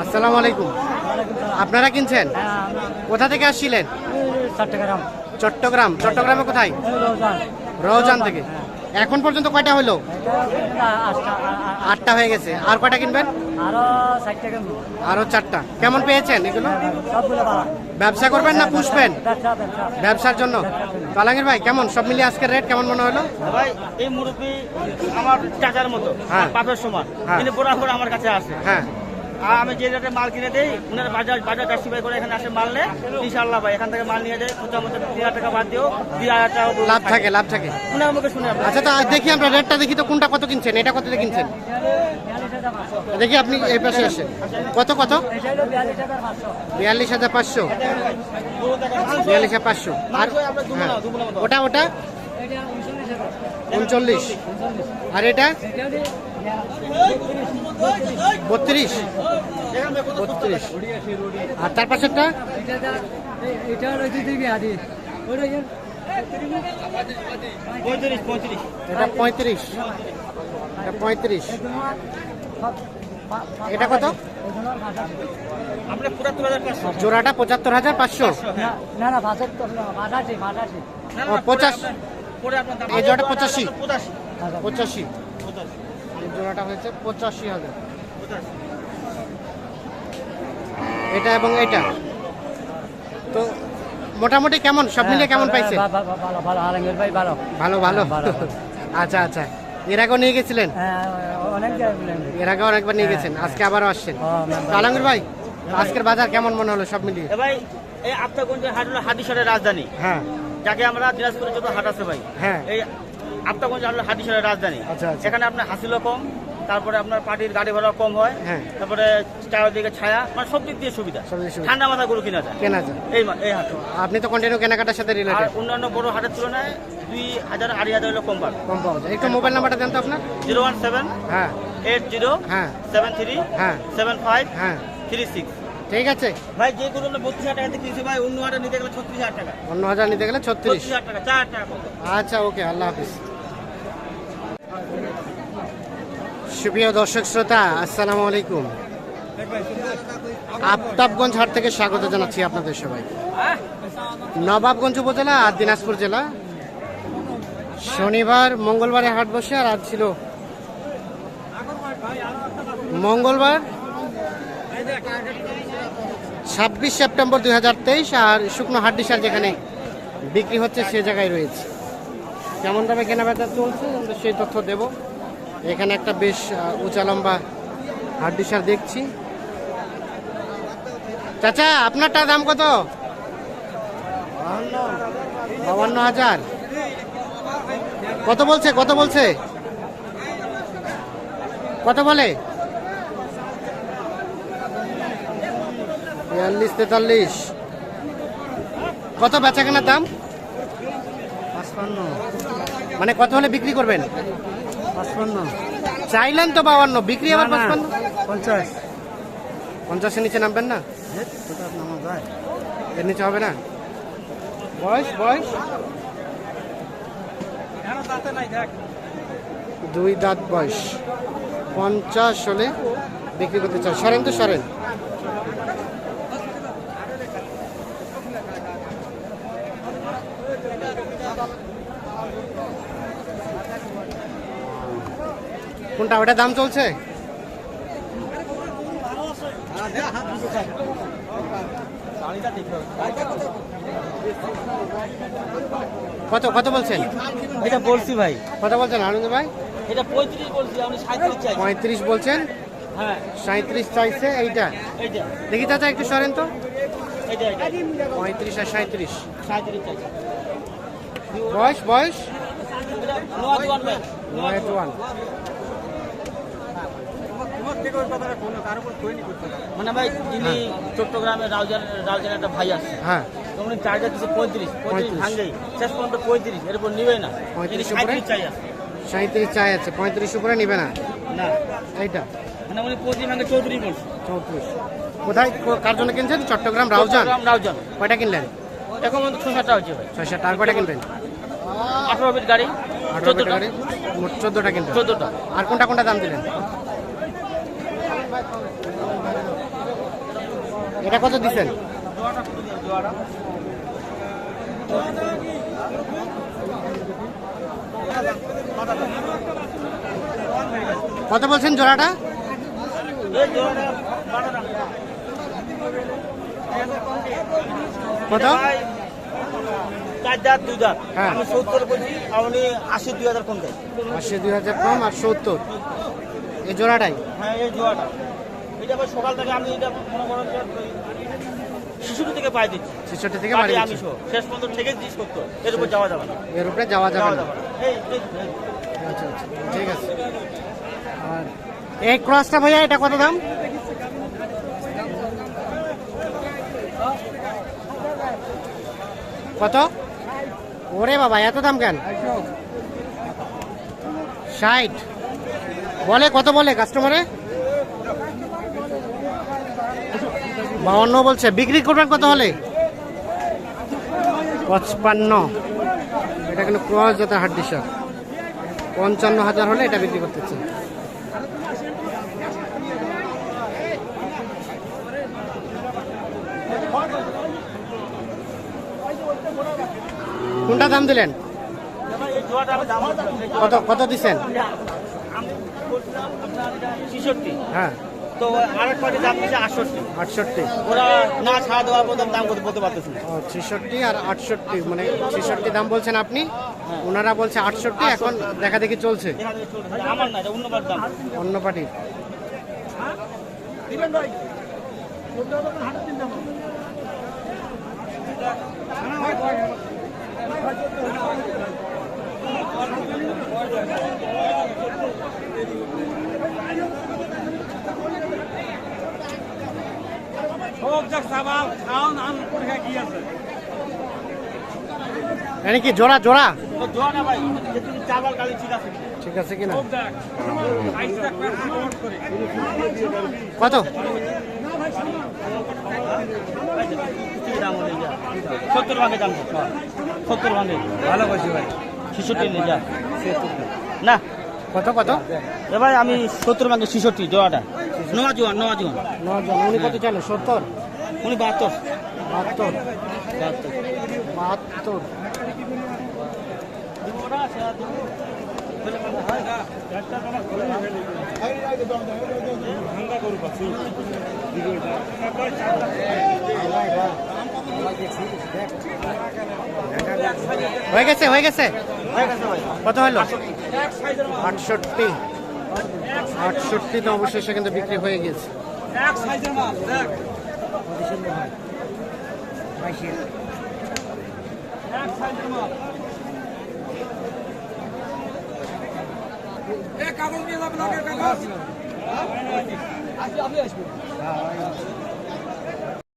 আসসালামু আলাইকুম। আপনারা কিনছেন? কোথা থেকে আসছিলেন? চট্টগ্রাম চট্টগ্রাম। চট্টগ্রামে কোথায়? রওজান। থেকে। এখন পর্যন্ত কয়টা হলো? আটটা হয়ে গেছে। আর কয়টা কিনবেন? আরও চারটা কেমন পেয়েছেন এগুলো? ব্যবসা করবেন না পুষবেন? ব্যবসা ব্যবসা। ব্যবসার জন্য? পালাঙ্গের ভাই কেমন? সব মিলিয়ে আজকের রেট কেমন মনে হলো? ভাই এই মুরব্বী আমার চাচার মতো হ্যাঁ। সমান। হ্যাঁ। কিন্তু বরাবর আমার কাছে আসে হ্যাঁ। আর আমি যে রেটে মাল কিনে দেই উনার বাজার বাজার জাস্টিফাই করে এখানে আসে মাল নেয়। ইনশাল্লাহ ভাই এখান থেকে মাল নিয়ে যায় খোঁজা মতো দুই হাজার টাকা বাদ দিও দুই হাজার টাকা লাভ থাকে লাভ থাকে। উনার মুখে শুনে আচ্ছা তো দেখি আমরা রেটটা দেখি তো কোনটা কত কিনছেন এটা কত কিনছেন? দেখি আপনি এই পাশে আসেন কত কত? বিয়াল্লিশ হাজার পাঁচশো। বিয়াল্লিশ হাজার পাঁচশো। আর হ্যাঁ। ওটা ওটা? উনচল্লিশ। আর এটা? বত্রিশ। বত্রিশ। আর তার পাশেরটা? এটা পঁয়ত্রিশ। এটা পঁয়ত্রিশ। এটা কত? জোড়াটা পঁচাত্তর হাজার পাঁচশো। পঁচাশ। এই জোড়াটা পঁচাশি। পঁচাশি। এই জোড়াটা হয়েছে পঁচাশি হাজার। এটা এবং এটা। তো মোটামুটি কেমন? সব মিলিয়ে কেমন পাইছে? হ্যাঁ, ভালো ভালো ভালো আচ্ছা আচ্ছা। এর আগেও নিয়ে গেছিলেন? হ্যাঁ অনেক জায়গায় বললেন এর আগেও অনেকবার নিয়ে গেছেন। আজকে আবারও আসছেন। আলমগীর ভাই আজকের বাজার কেমন মনে হলো সব মিলিয়ে? ভাই এই আপ্তাগঞ্জের হাট হলো হাদিসরের রাজধানী। হ্যাঁ। যাকে আমরা দিনাজপুরে যত হাট আছে ভাই হ্যাঁ। এই হাদিসরের রাজধানী। আচ্ছা, আচ্ছা। এখানে আপনার হাসিলও কম তারপরে আপনার পার্টির গাড়ি ভাড়া কম হয় হ্যাঁ। তারপরে চারদিকে ছায়া মানে সব দিক দিয়ে সুবিধা। ঠান্ডা মাথা গরু কিনা যায়। কেনা যায়। এই এই হাট। আপনি তো কন্টিনিউ কেনাকাটার সাথে আর রিলেটেড অন্যান্য বড় হাটের তুলনায় দুই হাজার আড়াই হাজার হলো কম পাবে কম পাওয়া যায়। একটু মোবাইল নাম্বারটা দেন তো আপনার। জিরো ওয়ান সেভেন হ্যাঁ। এইট জিরো হ্যাঁ। সেভেন থ্রি হ্যাঁ। সেভেন ফাইভ হ্যাঁ। Three six. ঠিক আছে? ভাই যে আমরা বত্রিশ হাজার টাকা কিনছি ভাই অন্য হাটে নিতে গেলে ছত্রিশ হাজার টাকা। অন্য হাজার নিতে গেলে ছত্রিশ। হাজার টাকা চার হাজার টাকা আচ্ছা ওকে আল্লাহ হাফিজ। সুপ্রিয় দর্শক শ্রোতা আসসালামু আলাইকুম। আফতাবগঞ্জ হাট থেকে স্বাগত জানাচ্ছি আপনাদের সবাই। নবাবগঞ্জ উপজেলা আর দিনাজপুর জেলা। শনিবার মঙ্গলবারে হাট বসে আর আজ ছিল মঙ্গলবার ছাব্বিশ সেপ্টেম্বর দু হাজার তেইশ আর শুকনো হাড্ডিসার যেখানে বিক্রি হচ্ছে সে জায়গায় রয়েছে। কেমন দামে কেনা বেচা চলছে? আমরা সেই তথ্য দেব। এখানে একটা বেশ উঁচা লম্বা হাড্ডিসার দেখছি। চাচা, আপনারটা দাম কত? বাবান্ন হাজার। কত বলছে? কত বলছে? কত বলে? বিয়াল্লিশ তেতাল্লিশ। কত বেচা কেনার দাম? পাঁচপান্ন। মানে কত হলে বিক্রি করবেন? পাঁচপান্ন। চাইলেন তো বাউান্ন বিক্রি আবার পাঁচপান্ন? পঞ্চাশ। পঞ্চাশের নিচে নামবেন না? এর নিচে হবে না? বয়স বয়স? দুই দাঁত বয়স। পঞ্চাশ হলে বিক্রি করতে চাই। সরেন তো সরেন। কোনটা ওটা দাম চলছে? কত কত বলছেন? এটা বলছি ভাই। কত বলছেন আনন্দ ভাই? এটা পঁয়ত্রিশ বলছি আপনি সাঁত্রিশ চাই পঁয়ত্রিশ বলছেন? হ্যাঁ। সাঁত্রিশ চাইছে এইটা? দেখি চাচা একটু সরেন তো। পঁয়ত্রিশ আর সাঁত্রিশ সাঁত্রিশ চাইছে। বয়স বয়স? মানে ভাই যিনি চট্টগ্রামের রাউজার রাউজার একটা ভাই আছে। হ্যাঁ। উনি চার্জার দিচ্ছে পঁয়ত্রিশ পঁয়ত্রিশ 35 ভাঙ্গেই শেষ পর্যন্ত পঁয়ত্রিশ এরপর নিবে না। 35 তিনি উপরে? চাই আছে। সাঁত্রিশ চাই আছে পঁয়ত্রিশ উপরে নিবে না? না। এইটা? মানে উনি পঁয়ত্রিশ ভাঙ্গে চৌত্রিশ বলছে। চৌত্রিশ। কোথায় কার জন্য কিনছেন? চট্টগ্রাম রাউজান? রাউজান। কয়টা কিনলেন? এখন আমাদের ছ সাতটা হচ্ছে ভাই। ছয় সাত আর কয়টা কিনবেন? আঠারো ফিট গাড়ি চোদ্দটা। মোট চোদ্দোটা কিনবেন চোদ্দটা। আর কোনটা কোনটা দাম দিলেন? এটা কত দিচ্ছেন? কত বলছেন জোড়াটা? কত? চার দাঁত দুই দাঁত হ্যাঁ। আমি সত্তর বলছি আপনি আশি দুই হাজার কম দেয় আশি দুই হাজার কম আর সত্তর। এই জোড়াটাই? হ্যাঁ এই এটা আবার সকাল থেকে আমি এটা মনে করেন শিশুটি থেকে পাই দিচ্ছি। ছেষট্টি থেকে আমি শেষ পর্যন্ত থেকে দিস করতো এর উপর যাওয়া যাবে না। এর উপরে যাওয়া যাবে না। আচ্ছা আচ্ছা ঠিক আছে। আর এই ক্রসটা ভাইয়া এটা কত দাম? কত? ওরে বাবা, এত দাম কেন? ষাট। বলে, কত বলে কাস্টমারে বাউন্ন বলছে, বিক্রি করবেন কত হলে? পঁচপান্ন। এটা কিন্তু ক্রস জাতের হাড্ডি সার পঞ্চান্ন হাজার হলে এটা বিক্রি করতেছে কোনটা দাম দিলেন? কত কত দিচ্ছেন? হ্যাঁ। তো আরেক দাম দিচ্ছে আটষট্টি। আটষট্টি। ওরা না ছাড়া দেওয়ার পর দাম বলতে পারতেছি ও ছেষট্টি আর আটষট্টি মানে ছেষট্টি দাম বলছেন আপনি? ওনারা বলছে আটষট্টি এখন দেখা দেখি চলছে। আমার না অন্য দাম। মানে কি জোড়া জোড়া? ঠিক আছে কিনা? কত? কি দাম হলে যা। সত্তর ভাঙে দাম সত্তর ভাঙে। ভালো বলছি ভাই। ছেষট্টি নিয়ে যা। না। কত কত? এবার আমি সত্তর ভাঙে ছেষট্টি জোয়াটা নোয়া জোয়ান নোয়া জোয়ান নজন উনি কত চান সত্তর? উনি বাহাত্তর। বাহাত্তর। বাহাত্তর। বাহাত্তর। হয়ে গেছে হয়ে গেছে হয়ে গেছে? ভাই কত হলো? আটষট্টি। আটষট্টি তো অবশেষে কিন্তু বিক্রি হয়ে গেছে